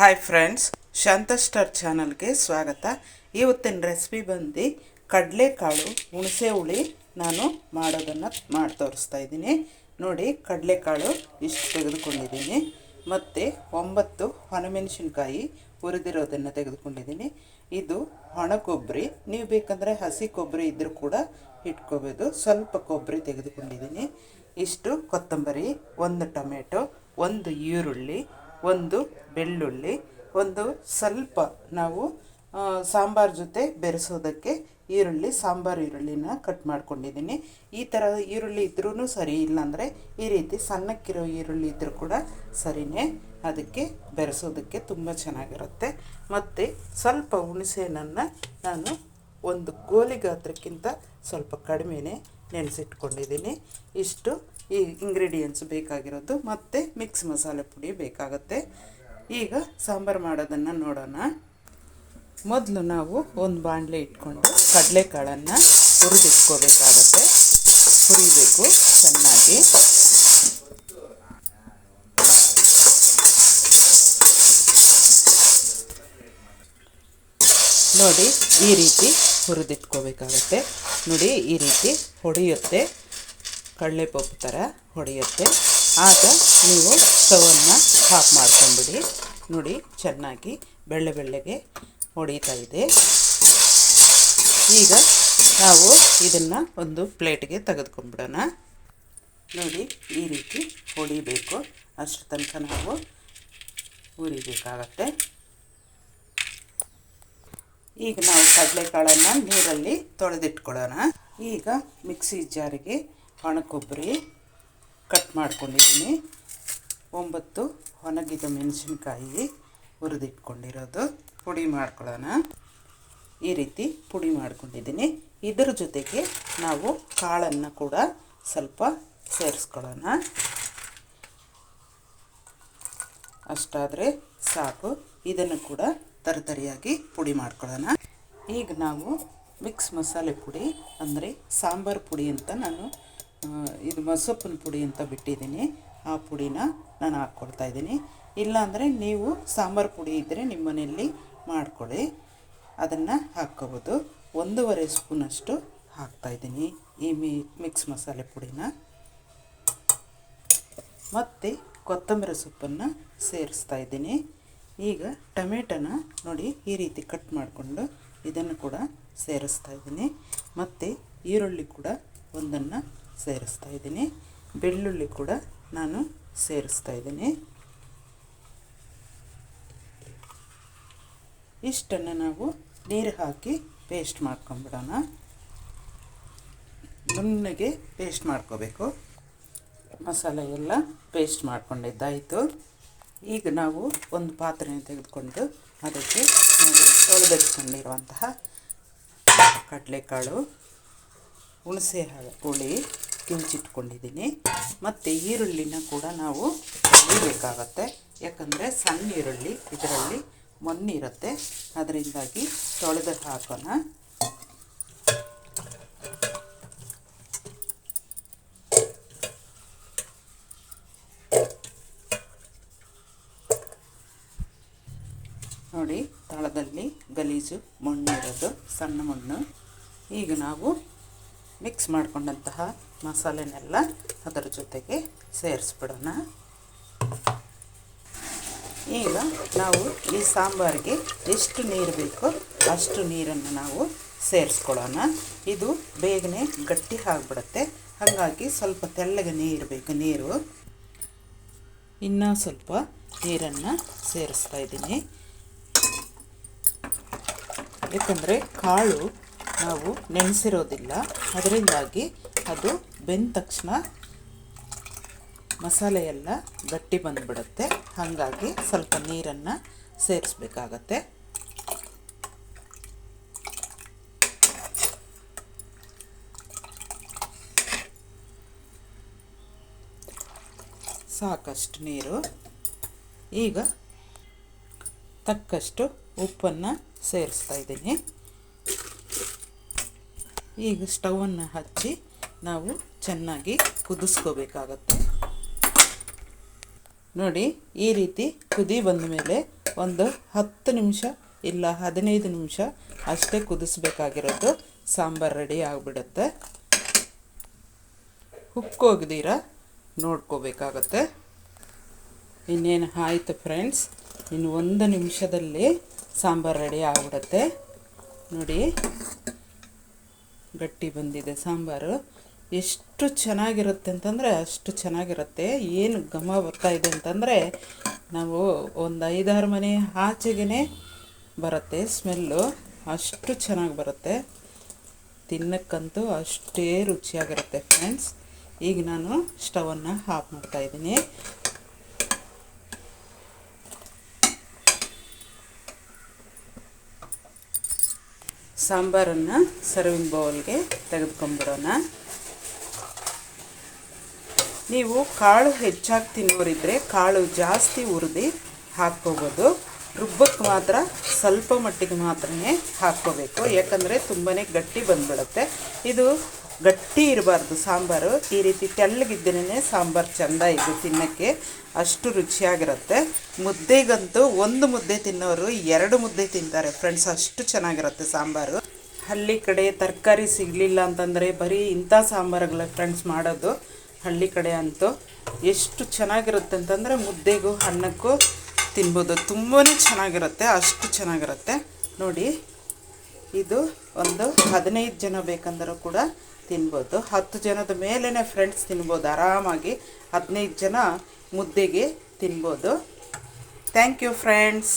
Hi friends ಶಾಂತ star ಚಾನಲ್ಗೆ ಸ್ವಾಗತ. ಇವತ್ತಿನ ರೆಸಿಪಿ ಬಂದು ಕಡಲೆಕಾಳು ಹುಣಸೆ ಹುಳಿ ನಾನು ಮಾಡೋದನ್ನು ಮಾಡಿ ತೋರಿಸ್ತಾ ಇದ್ದೀನಿ. ನೋಡಿ ಕಡಲೆಕಾಳು ಇಷ್ಟು ತೆಗೆದುಕೊಂಡಿದ್ದೀನಿ. ಮತ್ತು ಒಂಬತ್ತು ಒಣಮೆಣಸಿನ್ಕಾಯಿ ಹುರಿದಿರೋದನ್ನು ತೆಗೆದುಕೊಂಡಿದ್ದೀನಿ. ಇದು ಒಣ ಕೊಬ್ಬರಿ ನೀವು ಬೇಕಂದರೆ ಹಸಿ ಕೊಬ್ಬರಿ ಇದ್ದರೂ ಕೂಡ ಇಟ್ಕೋಬೋದು. ಸ್ವಲ್ಪ ಕೊಬ್ಬರಿ ತೆಗೆದುಕೊಂಡಿದ್ದೀನಿ. ಇಷ್ಟು ಕೊತ್ತಂಬರಿ, ಒಂದು ಟೊಮೆಟೊ, ಒಂದು ಈರುಳ್ಳಿ ಒಂದು ಬೆಳ್ಳುಳ್ಳಿ, ಒಂದು ಸ್ವಲ್ಪ ನಾವು ಸಾಂಬಾರ್ ಜೊತೆ ಬೆರೆಸೋದಕ್ಕೆ ಈರುಳ್ಳಿ, ಸಾಂಬಾರು ಈರುಳ್ಳಿನ ಕಟ್ ಮಾಡ್ಕೊಂಡಿದ್ದೀನಿ. ಈ ಥರ ಈರುಳ್ಳಿ ಇದ್ರೂ ಸರಿ ಇಲ್ಲಾಂದರೆ ಈ ರೀತಿ ಸಣ್ಣಕ್ಕಿರೋ ಈರುಳ್ಳಿ ಇದ್ದರೂ ಕೂಡ ಸರಿನೇ. ಅದಕ್ಕೆ ಬೆರೆಸೋದಕ್ಕೆ ತುಂಬ ಚೆನ್ನಾಗಿರುತ್ತೆ. ಮತ್ತು ಸ್ವಲ್ಪ ಹುಣಸೆಹಣ್ಣನ್ನು ನಾನು ಒಂದು ಗೋಲಿ ಗಾತ್ರಕ್ಕಿಂತ ಸ್ವಲ್ಪ ಕಡಿಮೆನೇ ನೆನೆಸಿಟ್ಕೊಂಡಿದ್ದೀನಿ. ಇಷ್ಟು ಈ ಇಂಗ್ರೀಡಿಯೆಂಟ್ಸ್ ಬೇಕಾಗಿರೋದು, ಮತ್ತು ಮಿಕ್ಸ್ ಮಸಾಲೆ ಪುಡಿ ಬೇಕಾಗುತ್ತೆ. ಈಗ ಸಾಂಬಾರು ಮಾಡೋದನ್ನು ನೋಡೋಣ. ಮೊದಲು ನಾವು ಒಂದು ಬಾಣಲೆ ಇಟ್ಕೊಂಡು ಕಡಲೆಕಾಳನ್ನು ಹುರಿದಿಟ್ಕೋಬೇಕಾಗತ್ತೆ. ಹುರಿಬೇಕು ಚೆನ್ನಾಗಿ. ನೋಡಿ ಈ ರೀತಿ ಹುರಿದಿಟ್ಕೋಬೇಕಾಗತ್ತೆ. ನೋಡಿ ಈ ರೀತಿ ಹೊಡೆಯುತ್ತೆ. ಕಡಲೆಪಪ್ಪು ಥರ ಹೊಡೆಯುತ್ತೆ. ಆಗ ನೀವು ಸ್ಟವನ್ನು ಆಫ್ ಮಾಡ್ಕೊಂಬಿಡಿ. ನೋಡಿ, ಚೆನ್ನಾಗಿ ಬೆಳ್ಳೆ ಬೆಳ್ಳಗೆ ಹೊಡಿತಾ ಇದೆ. ಈಗ ನಾವು ಇದನ್ನು ಒಂದು ಪ್ಲೇಟ್ಗೆ ತೆಗೆದುಕೊಂಡ್ಬಿಡೋಣ. ನೋಡಿ, ಈ ರೀತಿ ಹೊಡಿಬೇಕು. ಅಷ್ಟು ತನಕ ನಾವು ಹುರಿಬೇಕಾಗತ್ತೆ. ಈಗ ನಾವು ಕಡಲೆಕಾಳನ್ನು ನೀರಲ್ಲಿ ತೊಳೆದಿಟ್ಕೊಳ್ಳೋಣ. ಈಗ ಮಿಕ್ಸಿ ಜಾರಿಗೆ ಒಣ ಕೊಬ್ಬರಿ ಕಟ್ ಮಾಡ್ಕೊಂಡಿದ್ದೀನಿ. ಒಂಬತ್ತು ಒಣಗಿದ ಮೆಣಸಿನ್ಕಾಯಿ ಹುರಿದಿಟ್ಕೊಂಡಿರೋದು. ಪುಡಿ ಮಾಡ್ಕೊಳ್ಳೋಣ. ಈ ರೀತಿ ಪುಡಿ ಮಾಡ್ಕೊಂಡಿದ್ದೀನಿ. ಇದರ ಜೊತೆಗೆ ನಾವು ಕಾಳನ್ನು ಕೂಡ ಸ್ವಲ್ಪ ಸೇರಿಸ್ಕೊಳ್ಳೋಣ. ಅಷ್ಟಾದರೆ ಸಾಕು. ಇದನ್ನು ಕೂಡ ತರತರಿಯಾಗಿ ಪುಡಿ ಮಾಡ್ಕೊಳ್ಳೋಣ. ಈಗ ನಾವು ಮಿಕ್ಸ್ ಮಸಾಲೆ ಪುಡಿ ಅಂದರೆ ಸಾಂಬಾರು ಪುಡಿ ಅಂತ ನಾನು ಇದು ಮಸೊಪ್ಪಿನ ಪುಡಿ ಅಂತ ಬಿಟ್ಟಿದ್ದೀನಿ. ಆ ಪುಡಿನ ನಾನು ಹಾಕ್ಕೊಳ್ತಾ ಇದ್ದೀನಿ. ಇಲ್ಲಾಂದರೆ ನೀವು ಸಾಂಬಾರು ಪುಡಿ ಇದ್ದರೆ ನಿಮ್ಮ ಮನೆಯಲ್ಲಿ ಮಾಡ್ಕೊಳ್ಳಿ. ಅದನ್ನು ಹಾಕ್ಕೋಬೋದು. ಒಂದೂವರೆ ಸ್ಪೂನಷ್ಟು ಹಾಕ್ತಾಯಿದ್ದೀನಿ ಈ ಮಿ, ಮಿಕ್ಸ್ ಮಸಾಲೆ ಪುಡಿನ. ಮತ್ತು ಕೊತ್ತಂಬರಿ ಸೊಪ್ಪನ್ನು ಸೇರಿಸ್ತಾ ಇದ್ದೀನಿ. ಈಗ ಟೊಮೆಟೊನ ನೋಡಿ ಈ ರೀತಿ ಕಟ್ ಮಾಡಿಕೊಂಡು ಇದನ್ನು ಕೂಡ ಸೇರಿಸ್ತಾ ಇದ್ದೀನಿ. ಮತ್ತು ಈರುಳ್ಳಿ ಕೂಡ ಒಂದನ್ನು ಸೇರಿಸ್ತಾ ಇದ್ದೀನಿ. ಬೆಳ್ಳುಳ್ಳಿ ಕೂಡ ನಾನು ಸೇರಿಸ್ತಾ ಇದ್ದೀನಿ. ಇಷ್ಟನ್ನು ನಾವು ನೀರು ಹಾಕಿ ಪೇಸ್ಟ್ ಮಾಡ್ಕೊಂಬಿಡೋಣ. ನುಣ್ಣಗೆ ಪೇಸ್ಟ್ ಮಾಡ್ಕೋಬೇಕು. ಮಸಾಲೆ ಎಲ್ಲ ಪೇಸ್ಟ್ ಮಾಡ್ಕೊಂಡಿದ್ದಾಯಿತು. ಈಗ ನಾವು ಒಂದು ಪಾತ್ರೆ ತೆಗೆದುಕೊಂಡು ಅದಕ್ಕೆ ನೋಡಿ ತೊಳೆದಿಟ್ಕೊಂಡಿರುವಂತಹ ಕಡಲೆಕಾಳು. ಹುಣಸೆ ಹುಳಿ ಕಿಂಚಿಟ್ಕೊಂಡಿದ್ದೀನಿ. ಮತ್ತು ಈರುಳ್ಳಿನ ಕೂಡ ನಾವು ತೊಳಿಬೇಕಾಗತ್ತೆ ಯಾಕಂದರೆ ಸಣ್ಣ ಈರುಳ್ಳಿ, ಇದರಲ್ಲಿ ಮಣ್ಣಿರುತ್ತೆ ಅದರಿಂದಾಗಿ ತೊಳೆದು ಹಾಕೋಣ. ನೋಡಿ, ತಳದಲ್ಲಿ ಗಲೀಜು ಮಣ್ಣು ಇರೋದು, ಸಣ್ಣ ಮಣ್ಣು. ಈಗ ನಾವು ಮಿಕ್ಸ್ ಮಾಡಿಕೊಂಡಂತಹ ಮಸಾಲೆನೆಲ್ಲ ಅದರ ಜೊತೆಗೆ ಸೇರಿಸ್ಬಿಡೋಣ. ಈಗ ನಾವು ಈ ಸಾಂಬಾರಿಗೆ ಎಷ್ಟು ನೀರು ಬೇಕೋ ಅಷ್ಟು ನೀರನ್ನು ನಾವು ಸೇರಿಸ್ಕೊಳ್ಳೋಣ. ಇದು ಬೇಗನೆ ಗಟ್ಟಿ ಆಗಿಬಿಡುತ್ತೆ. ಹಾಗಾಗಿ ಸ್ವಲ್ಪ ತೆಳ್ಳಗೆ ನೀರು ಬೇಕು, ನೀರು. ಇನ್ನೂ ಸ್ವಲ್ಪ ನೀರನ್ನು ಸೇರಿಸ್ತಾ ಇದ್ದೀನಿ. ಯಾಕಂದರೆ ಕಾಳು ನಾವು ನೆನೆಸಿರೋದಿಲ್ಲ. ಅದರಿಂದಾಗಿ ಅದು ಬೆಂದ ತಕ್ಷಣ ಮಸಾಲೆಯೆಲ್ಲ ಗಟ್ಟಿ ಬಂದುಬಿಡುತ್ತೆ. ಹಾಗಾಗಿ ಸ್ವಲ್ಪ ನೀರನ್ನು ಸೇರಿಸ್ಬೇಕಾಗತ್ತೆ. ಸಾಕಷ್ಟು ನೀರು. ಈಗ ತಕ್ಕಷ್ಟು ಉಪ್ಪನ್ನು ಸೇರಿಸ್ತಾ ಇದ್ದೀನಿ. ಈಗ ಸ್ಟವನ್ನು ಹಚ್ಚಿ ನಾವು ಚೆನ್ನಾಗಿ ಕುದಿಸ್ಕೋಬೇಕಾಗತ್ತೆ. ನೋಡಿ, ಈ ರೀತಿ ಕುದಿ ಬಂದ ಮೇಲೆ ಒಂದು ಹತ್ತು ನಿಮಿಷ ಇಲ್ಲ ಹದಿನೈದು ನಿಮಿಷ ಅಷ್ಟೇ ಕುದಿಸ್ಬೇಕಾಗಿರೋದು ಸಾಂಬಾರು ರೆಡಿ ಆಗಿಬಿಡುತ್ತೆ. ಉಕ್ಕೋಗ್ದಿರ ನೋಡ್ಕೋಬೇಕಾಗತ್ತೆ. ಇನ್ನೇನು ಆಯಿತು ಫ್ರೆಂಡ್ಸ್ ಇನ್ನು ಒಂದು ನಿಮಿಷದಲ್ಲಿ ಸಾಂಬಾರು ರೆಡಿ ಆಗಿಬಿಡುತ್ತೆ. ನೋಡಿ. ಗಟ್ಟಿ ಬಂದಿದೆ ಸಾಂಬಾರು. ಎಷ್ಟು ಚೆನ್ನಾಗಿರುತ್ತೆ ಅಂತಂದರೆ ಅಷ್ಟು ಚೆನ್ನಾಗಿರುತ್ತೆ. ಏನು ಘಮ ಬರ್ತಾ ಇದೆ ಅಂತಂದರೆ ನಾವು ಒಂದು ಐದಾರು ಮನೆ ಆಚೆಗೆ ಬರುತ್ತೆ, ಸ್ಮೆಲ್ಲು ಅಷ್ಟು ಚೆನ್ನಾಗಿ ಬರುತ್ತೆ. ತಿನ್ನಕ್ಕಂತೂ ಅಷ್ಟೇ ರುಚಿಯಾಗಿರುತ್ತೆ ಫ್ರೆಂಡ್ಸ್. ಈಗ ನಾನು ಸ್ಟವನ್ನು ಆಫ್ ಮಾಡ್ತಾ ಸಾಂಬಾರನ್ನು ಸರ್ವಿಂಗ್ ಬೌಲ್ಗೆ ತೆಗೆದುಕೊಂಡ್ಬಿಡೋಣ ನೀವು ಕಾಳು ಹೆಚ್ಚಾಗಿ ತಿನ್ನೋರಿದ್ರೆ ಕಾಳು ಜಾಸ್ತಿ ಹುರಿದು ಹಾಕ್ಕೋಬೋದು. ರುಬ್ಬಕ್ಕೆ ಮಾತ್ರ ಸ್ವಲ್ಪ ಮಟ್ಟಿಗೆ ಮಾತ್ರ ಹಾಕ್ಕೋಬೇಕು. ಯಾಕಂದರೆ ತುಂಬಾ ಗಟ್ಟಿ ಬಂದ್ಬಿಡುತ್ತೆ. ಇದು ಗಟ್ಟಿ ಇರಬಾರ್ದು ಸಾಂಬಾರು. ಈ ರೀತಿ ತೆಳ್ಳಗಿದ್ದನೇ ಸಾಂಬಾರು ಚೆಂದ ಇದು ತಿನ್ನೋಕ್ಕೆ ಅಷ್ಟು ರುಚಿಯಾಗಿರುತ್ತೆ. ಮುದ್ದೆಗಂತೂ ಒಂದು ಮುದ್ದೆ ತಿನ್ನೋರು ಎರಡು ಮುದ್ದೆ ತಿಂತಾರೆ ಫ್ರೆಂಡ್ಸ್, ಅಷ್ಟು ಚೆನ್ನಾಗಿರುತ್ತೆ ಸಾಂಬಾರು. ಹಳ್ಳಿ ಕಡೆ ತರಕಾರಿ ಸಿಗಲಿಲ್ಲ ಅಂತಂದರೆ ಬರೀ ಇಂಥ ಸಾಂಬಾರುಗಳ ಫ್ರೆಂಡ್ಸ್ ಮಾಡೋದು. ಹಳ್ಳಿ ಕಡೆ ಅಂತೂ ಎಷ್ಟು ಚೆನ್ನಾಗಿರುತ್ತೆ ಅಂತಂದರೆ ಮುದ್ದೆಗೂ, ಅನ್ನಕ್ಕೂ ತಿನ್ಬೋದು. ತುಂಬಾ ಚೆನ್ನಾಗಿರುತ್ತೆ, ಅಷ್ಟು ಚೆನ್ನಾಗಿರುತ್ತೆ. ನೋಡಿ ಇದು ಒಂದು ಹದಿನೈದು ಜನ ಬೇಕಂದರೂ ಕೂಡ ತಿನ್ಬೋದು. ಹತ್ತು ಜನದ ಮೇಲೇ ಫ್ರೆಂಡ್ಸ್ ತಿನ್ಬೋದು. ಆರಾಮಾಗಿ ಹದಿನೈದು ಜನ ಮುದ್ದೆಗೆ ತಿನ್ಬೋದು. Thank you friends